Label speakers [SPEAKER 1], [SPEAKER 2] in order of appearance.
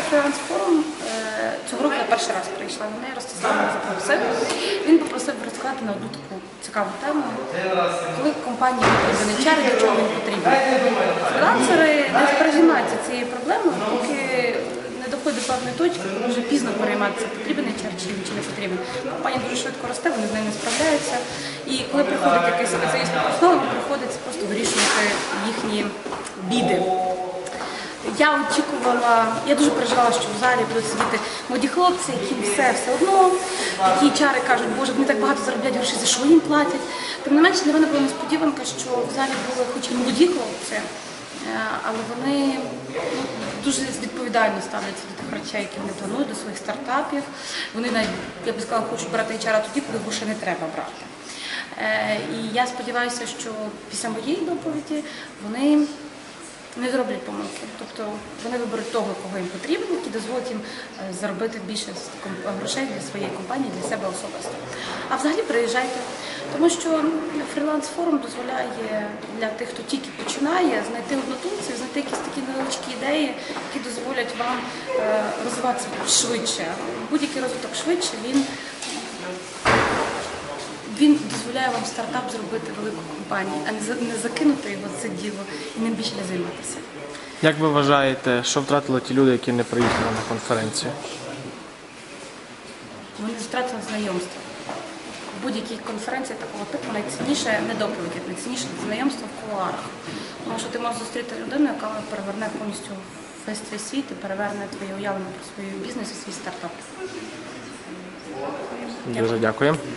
[SPEAKER 1] фріланс форум е, цього року я перший раз прийшла. Мене Ростислав мене запросив. Він попросив розказати на одну таку цікаву тему, коли компанії потрібен HR, для чого він потрібен. Фрілансери не пережимаються цією проблемою, поки не доходить до певної точки, коли вже пізно перейматися, потрібен HR чи, чи не потрібен. Компанія дуже швидко росте, вони з нею не справляються. І коли приходить якийсь спеціаліст по основам, приходиться просто вирішувати їхні біди. Я очікувала, я дуже переживала, що в залі будуть сидіти молоді хлопці, яким все все одно, які чари кажуть, боже, вони так багато заробляють грошей, за що їм платять. Тим не менше, для мене була несподіванка, що в залі були хоч і молоді хлопці, е, але вони ну, дуже відповідально ставляться до тих речей, які вони планують, до своїх стартапів. Вони навіть, я би сказала, хочуть брати HR тоді, коли грошей не треба брати. Е, І я сподіваюся, що після моєї доповіді вони не зроблять помилки. Тобто вони виберуть того, кого їм потрібно, які дозволять їм е, заробити більше грошей для своєї компанії, для себе особисто. А взагалі приїжджайте, тому що фріланс форум дозволяє для тих, хто тільки починає, знайти однодумців, знайти якісь такі невеличкі ідеї, які дозволять вам е, розвиватися швидше. Будь-який розвиток швидше він дозволяє вам стартап зробити велику компанію, а не закинути його це діло і ним більше не займатися.
[SPEAKER 2] Як ви вважаєте, що втратили ті люди, які не приїхали на конференцію?
[SPEAKER 1] Вони втратили знайомство. В будь-якій конференції такого типу найцінніше не доповіді, найцінніше знайомство в кулуарах. Тому що ти можеш зустріти людину, яка переверне повністю весь твій світ і переверне твоє уявлення про свій бізнес і свій стартап.
[SPEAKER 2] Дуже дякую.